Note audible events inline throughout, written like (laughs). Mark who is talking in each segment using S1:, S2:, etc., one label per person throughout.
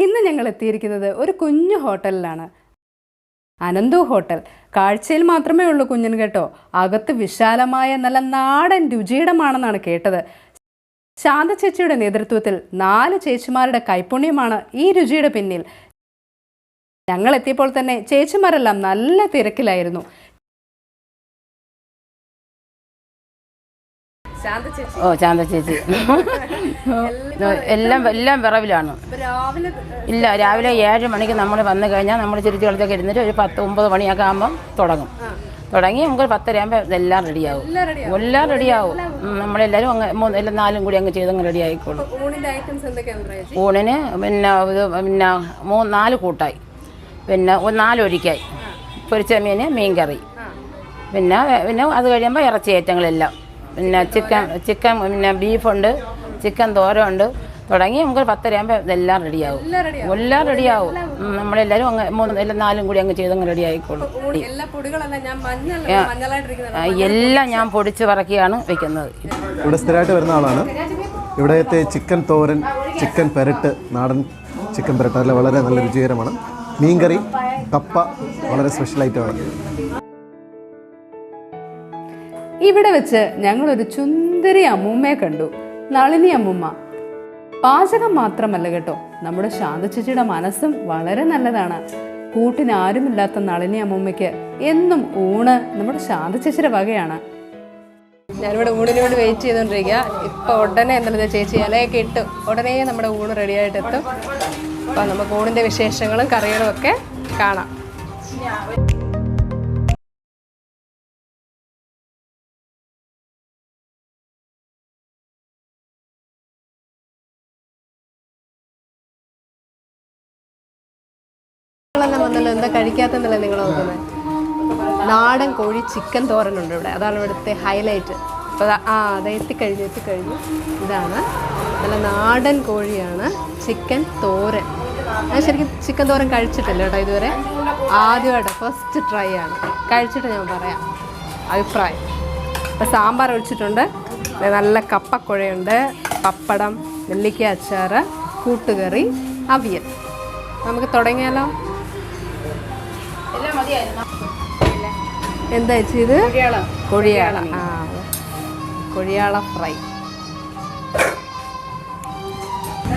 S1: ഇന്ന് ഞങ്ങൾ എത്തിയിരിക്കുന്നത് ഒരു കുഞ്ഞു ഹോട്ടലിലാണ്. അനന്തു ഹോട്ടൽ. കാഴ്ചയിൽ മാത്രമേ ഉള്ളൂ കുഞ്ഞൻ കേട്ടോ. അകത്ത് വിശാലമായ നല്ല നാടൻ രുചിയിടമാണെന്നാണ് കേട്ടത്. ശാന്ത ചേച്ചിയുടെ നേതൃത്വത്തിൽ നാല് ചേച്ചിമാരുടെ കൈപ്പുണ്യമാണ് ഈ രുചിയുടെ പിന്നിൽ. ഞങ്ങൾ എത്തിയപ്പോൾ തന്നെ ചേച്ചിമാരെല്ലാം നല്ല തിരക്കിലായിരുന്നു.
S2: ഓ ചാന്ത ചേച്ചി. (laughs) എല്ലാം എല്ലാം വിറവിലാണ്. ഇല്ല രാവിലെ ഏഴ് മണിക്ക് നമ്മൾ വന്നു കഴിഞ്ഞാൽ നമ്മൾ ചിരിച്ചു കളിച്ചൊക്കെ ഇരുന്നിട്ട് ഒരു പത്ത് ഒമ്പത് മണിയൊക്കെ ആകുമ്പം തുടങ്ങും. തുടങ്ങി നമുക്ക് ഒരു പത്തരയാകുമ്പോൾ ഇതെല്ലാം റെഡിയാവും. എല്ലാം റെഡിയാവും. നമ്മളെല്ലാവരും അങ്ങ് മൂന്ന് എല്ലാം നാലും കൂടി അങ്ങ് ചെയ്തങ്ങ് റെഡി ആയിക്കോളും? ഊണിന് പിന്നെ ഇത് പിന്നെ മൂന്ന് നാല് കൂട്ടായി. പിന്നെ ഒരു നാലൊരിക്കായി പൊരിച്ച മീൻ മീൻ കറി പിന്നെ പിന്നെ അത് കഴിയുമ്പോൾ ഇറച്ചി ഐറ്റങ്ങളെല്ലാം. പിന്നെ ചിക്കൻ ചിക്കൻ പിന്നെ ബീഫുണ്ട് ചിക്കൻ തോരമുണ്ട് തുടങ്ങി നമുക്ക് പത്തരയാകുമ്പോൾ ഇതെല്ലാം റെഡിയാവും. എല്ലാം റെഡിയാവും. നമ്മളെല്ലാവരും അങ്ങ് മൂന്ന് എല്ലാം നാലും കൂടി അങ്ങ് ചെയ്തങ്ങ് റെഡി ആയിക്കോളും
S1: എല്ലാ പൊടികളെല്ലാം ഞാൻ മഞ്ഞൾ മഞ്ഞളായിട്ടിരിക്കുന്നത്
S2: ആ, എല്ലാം ഞാൻ പൊടിച്ച്. പറക്കിയാണ് വെക്കുന്നത്.
S3: ഇവിടെ സ്ഥിരമായിട്ട് വരുന്ന ആളാണ്. ഇവിടത്തെ ചിക്കൻ തോരൻ ചിക്കൻ പെരട്ട് നാടൻ ചിക്കൻ പെരട്ട്. അതെല്ലാം വളരെ നല്ല രുചികരമാണ്. മീൻകറി കപ്പ വളരെ സ്പെഷ്യൽ ഐറ്റമാണ്
S1: ഇവിടെ വെച്ച് ഞങ്ങളൊരു ചുന്ദരി അമ്മൂമ്മയെ കണ്ടു. നളിനി അമ്മൂമ്മ. പാചകം മാത്രമല്ല കേട്ടോ നമ്മുടെ ശാന്തചേച്ചിയുടെ മനസ്സും വളരെ നല്ലതാണ്. കൂട്ടിന് ആരുമില്ലാത്ത നളിനി അമ്മൂമ്മയ്ക്ക് എന്നും ഊണ് നമ്മുടെ ശാന്തചേച്ചിയുടെ വകയാണ്. ഞാനിവിടെ ഊണിന് വേണ്ടി വെയിറ്റ് ചെയ്തുകൊണ്ടിരിക്കുക ഇപ്പൊ ഉടനെ എന്തായാലും ചേച്ചി ഇലയൊക്കെ ഇട്ട് ഉടനെ നമ്മുടെ ഊണ് റെഡി ആയിട്ട് എത്തും അപ്പൊ നമുക്ക് ഊണിന്റെ വിശേഷങ്ങളും കറികളും ഒക്കെ കാണാം. നിങ്ങളെല്ലാം വന്നല്ലോ എന്താ കഴിക്കാത്തെന്നല്ലേ നിങ്ങൾ നോക്കുന്നത് നാടൻ കോഴി ചിക്കൻ തോരനുണ്ട് ഇവിടെ. അതാണ് ഇവിടുത്തെ ഹൈലൈറ്റ് അപ്പോൾ ആ അതെ എത്തിക്കഴിഞ്ഞു എത്തിക്കഴിഞ്ഞു. ഇതാണ്. നല്ല നാടൻ കോഴിയാണ് ചിക്കൻ തോരൻ. ഞാൻ ശരിക്കും ചിക്കൻ തോരൻ കഴിച്ചിട്ടില്ല കേട്ടോ ഇതുവരെ. ആദ്യമായിട്ട് ഫസ്റ്റ് ട്രൈ ആണ്. കഴിച്ചിട്ട് ഞാൻ പറയാം. അഭിപ്രായം. അപ്പോൾ സാമ്പാർ ഒഴിച്ചിട്ടുണ്ട്. നല്ല കപ്പക്കുഴയുണ്ട്. പപ്പടം നെല്ലിക്ക അച്ചാർ കൂട്ടുകറി അവിയൽ. നമുക്ക് തുടങ്ങിയാലോ? എന്താ ചേച്ചി ഇത്? കൊഴിയാള. ആ കൊഴിയാള ഫ്രൈ.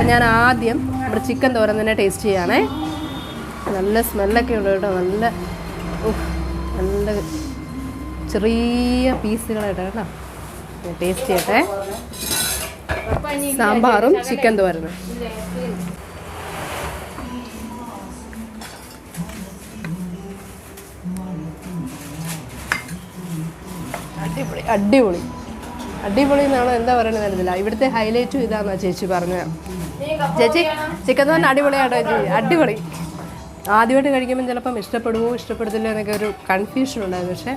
S1: ഞാൻ ആദ്യം നമ്മുടെ ചിക്കൻ തോരൻ തന്നെ ടേസ്റ്റ് ചെയ്യാണേ. നല്ല സ്മെല്ലൊക്കെ ഉണ്ട് കേട്ടോ. നല്ല നല്ല ചെറിയ പീസുകളായിട്ട് കേട്ടോ ടേസ്റ്റ് ചെയ്യട്ടെ. സാമ്പാറും ചിക്കൻ തോരനും. അടിപൊളി അടിപൊളി. അടിപൊളി എന്നാണ് എന്താ പറയുന്നത് അറിയത്തില്ല. ഇവിടുത്തെ ഹൈലൈറ്റും ഇതാന്നാ ചേച്ചി പറഞ്ഞത് ചേച്ചി ചിക്കൻ തന്നെ അടിപൊളിയാണോ ചേച്ചി? അടിപൊളി. ആദ്യമായിട്ട് കഴിക്കുമ്പോൾ ചിലപ്പം ഇഷ്ടപ്പെടുമോ ഇഷ്ടപ്പെടത്തില്ല എന്നൊക്കെ ഒരു കൺഫ്യൂഷൻ ഉണ്ടായിരുന്നു. പക്ഷേ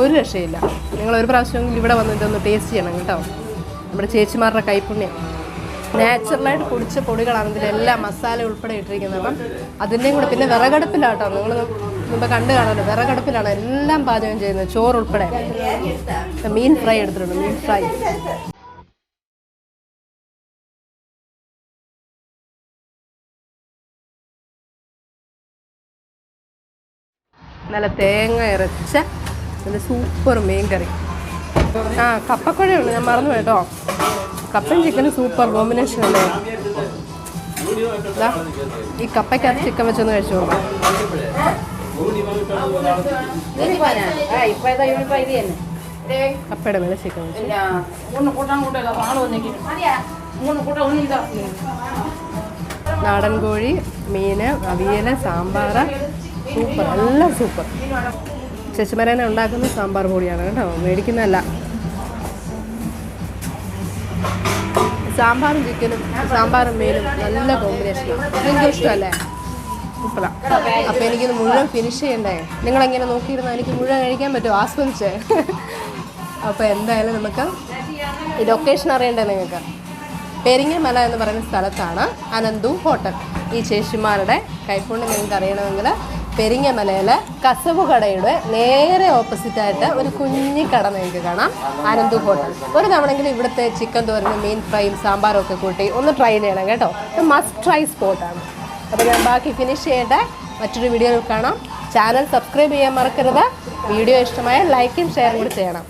S1: ഒരു രക്ഷയില്ല. നിങ്ങൾ ഒരു പ്രാവശ്യമെങ്കിലും ഇവിടെ വന്നിട്ട് ഒന്ന് ടേസ്റ്റ് ചെയ്യണം കേട്ടോ. നമ്മുടെ ചേച്ചിമാരുടെ കൈപ്പുണ്യം. നാച്ചുറലായിട്ട് പൊടിച്ച പൊടികളാണ് ഇതിലെല്ലാം മസാല ഉൾപ്പെടെ ഇട്ടിരിക്കുന്നത്. അപ്പം അതിന്റെയും കൂടെ പിന്നെ വിറകടുപ്പിലാട്ടോ. നിങ്ങൾ മുമ്പ് കണ്ടു കാണാനോ? വിറകടുപ്പിലാണ് എല്ലാം പാചകം ചെയ്യുന്നത് ചോറ് ഉൾപ്പെടെ. മീൻ ഫ്രൈ എടുത്തിട്ടുണ്ട് മീൻ ഫ്രൈ. നല്ല തേങ്ങ ഇറച്ച നല്ല സൂപ്പർ മീൻ കറി. ആ കപ്പക്കുഴയുണ്ട് ഞാൻ മറന്നു കേട്ടോ. കപ്പയും ചിക്കനും സൂപ്പർ കോമ്പിനേഷൻ അല്ലേ? ഈ കപ്പയ്ക്കകത്ത് ചിക്കൻ വെച്ചൊന്ന് കഴിച്ചു കപ്പയുടെ മേലെ ചിക്കൻ നാടൻ കോഴി മീന് അവിയൽ സാമ്പാർ സൂപ്പർ എല്ലാം സൂപ്പർ. ശശിമരേന ഉണ്ടാക്കുന്ന സാമ്പാർ പൊടിയാണ് കേട്ടോ മേടിക്കുന്നതല്ല. സാമ്പാറും ചിക്കനും സാമ്പാറും മീനും നല്ല കോമ്പിനേഷൻ നിങ്ങൾക്ക് ഇഷ്ടമല്ലേ അപ്പോൾ എനിക്കിത് മുഴുവൻ ഫിനിഷ് ചെയ്യണ്ടേ? നിങ്ങൾ നിങ്ങളെങ്ങനെ നോക്കിയിരുന്നാൽ എനിക്ക് മുഴുവൻ കഴിക്കാൻ പറ്റുമോ? ആസ്വദിച്ചേ. അപ്പോൾ എന്തായാലും നമുക്ക് ഈ ലൊക്കേഷൻ അറിയണ്ടേ നിങ്ങൾക്ക്? പെരിങ്ങമല എന്ന് പറയുന്ന സ്ഥലത്താണ് അനന്തു ഹോട്ടൽ. ഈ ചേച്ചിമാരുടെ കൈപ്പുണ്യം നിങ്ങൾക്ക് അറിയണമെങ്കിൽ പെരിങ്ങമലയിലെ കസവ് കടയുടെ നേരെ ഓപ്പോസിറ്റായിട്ട് ഒരു കുഞ്ഞി കട നിങ്ങൾക്ക് കാണാം. അനന്തു ഹോട്ടൽ. ഒരു തവണയെങ്കിലും ഇവിടുത്തെ ചിക്കൻ തോരനും മീൻ ഫ്രൈയും സാമ്പാറും ഒക്കെ കൂട്ടി ഒന്ന് ട്രൈ ചെയ്യണം കേട്ടോ. മസ്റ്റ് ട്രൈ സ്പോട്ടാണ് അപ്പോൾ ഞാൻ ബാക്കി ഫിനിഷ് ചെയ്യട്ടെ. മറ്റൊരു വീഡിയോയിൽ കാണാം. ചാനൽ സബ്സ്ക്രൈബ് ചെയ്യാൻ മറക്കരുത്. വീഡിയോ ഇഷ്ടമായ ലൈക്കും ഷെയറും കൂടി ചെയ്യണം.